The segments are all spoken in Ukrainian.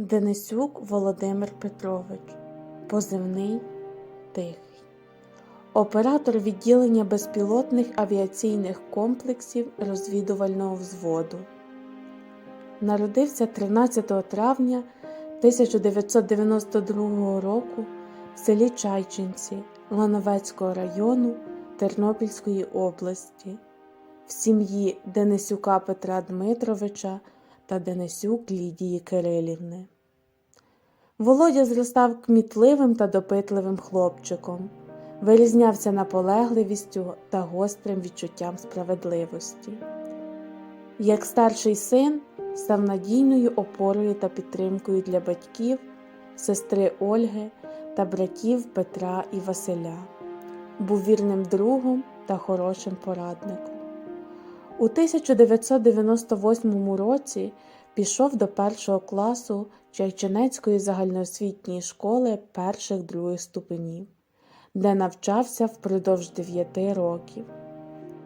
Денисюк Володимир Петрович, позивний Тихий, оператор відділення безпілотних авіаційних комплексів розвідувального взводу. Народився 13 травня 1992 року в селі Чайчинці Лановецького району Тернопільської області в сім'ї Денисюка Петра Дмитровича та Денисюк Лідії Кирилівни. Володя зростав кмітливим та допитливим хлопчиком, вирізнявся наполегливістю та гострим відчуттям справедливості. Як старший син став надійною опорою та підтримкою для батьків, сестри Ольги та братів Петра і Василя, був вірним другом та хорошим порадником. У 1998 році пішов до першого класу Чайчинецької загальноосвітньої школи перших других ступенів, де навчався впродовж 9 років.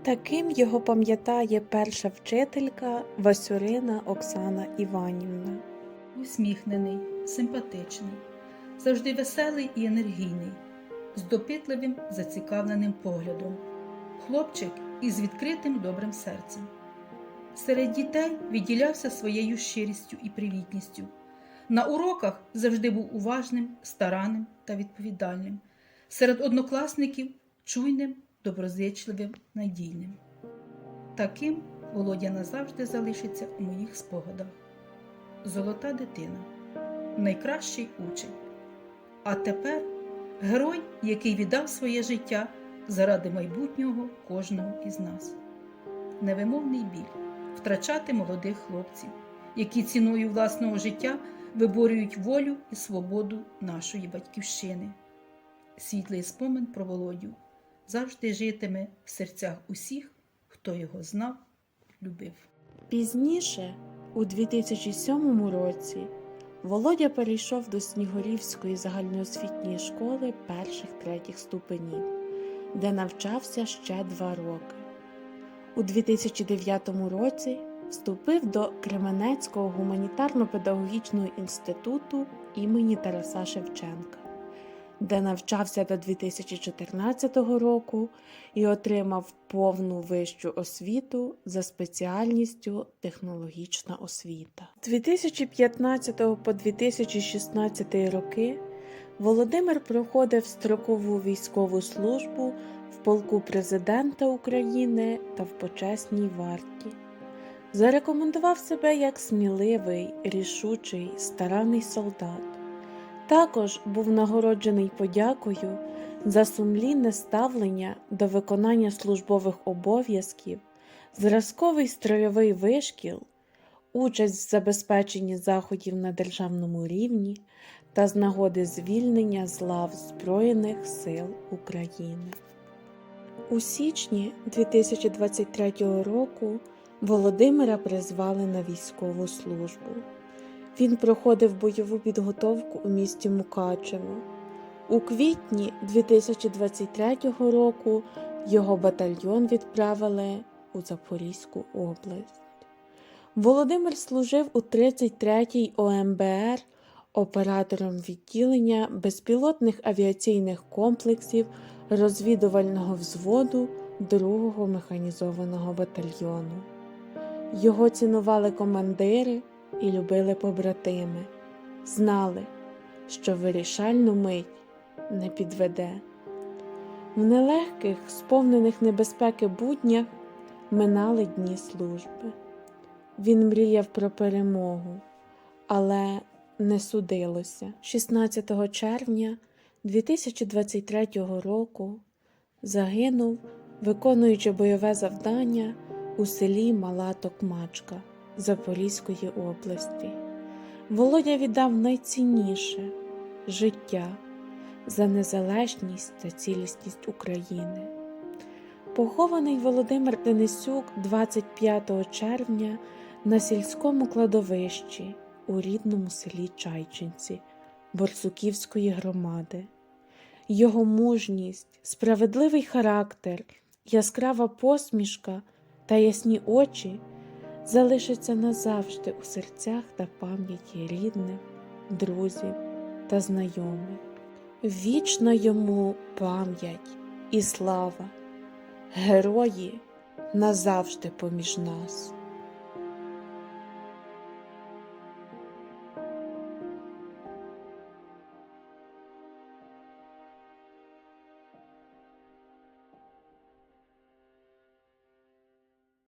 Таким його пам'ятає перша вчителька Васюрина Оксана Іванівна. усміхнений, симпатичний, завжди веселий і енергійний, з допитливим, зацікавленим поглядом, хлопчик із відкритим добрим серцем. Серед дітей відділявся своєю щирістю і привітністю. На уроках завжди був уважним, старанним та відповідальним. Серед однокласників чуйним, доброзичливим, надійним. Таким Володя назавжди залишиться у моїх спогадах. Золота дитина, найкращий учень. А тепер герой, який віддав своє життя заради майбутнього кожного із нас. Невимовний біль втрачати молодих хлопців, які ціною власного життя виборюють волю і свободу нашої батьківщини. Світлий спомин про Володю завжди житиме в серцях усіх, хто його знав, любив. Пізніше, у 2007 році, Володя перейшов до Снігурівської загальноосвітньої школи перших третіх ступенів, де навчався ще два роки. У 2009 році вступив до Кременецького гуманітарно-педагогічного інституту імені Тараса Шевченка, де навчався до 2014 року і отримав повну вищу освіту за спеціальністю технологічна освіта. З 2015 по 2016 роки Володимир проходив строкову військову службу в полку президента України та в почесній варті. Зарекомендував себе як сміливий, рішучий, старанний солдат. Також був нагороджений подякою за сумлінне ставлення до виконання службових обов'язків, зразковий стройовий вишкіл, участь в забезпеченні заходів на державному рівні та з нагоди звільнення з лав Збройних сил України. У січні 2023 року Володимира призвали на військову службу. Він проходив бойову підготовку у місті Мукачево. У квітні 2023 року його батальйон відправили у Запорізьку область. Володимир служив у 33-й ОМБР оператором відділення безпілотних авіаційних комплексів розвідувального взводу 2-го механізованого батальйону. Його цінували командири і любили побратими, знали, що вирішальну мить не підведе. В нелегких, сповнених небезпеки буднях минали дні служби. Він мріяв про перемогу, але не судилося. 16 червня 2023 року загинув, виконуючи бойове завдання у селі Мала Токмачка Запорізької області. Володя віддав найцінніше життя за незалежність та цілісність України. Похований Володимир Денисюк 25 червня на сільському кладовищі у рідному селі Чайчинці Борсуківської громади. Його мужність, справедливий характер, яскрава посмішка та ясні очі залишаться назавжди у серцях та пам'яті рідних друзів та знайомих. Вічна йому пам'ять і слава, герої назавжди поміж нас.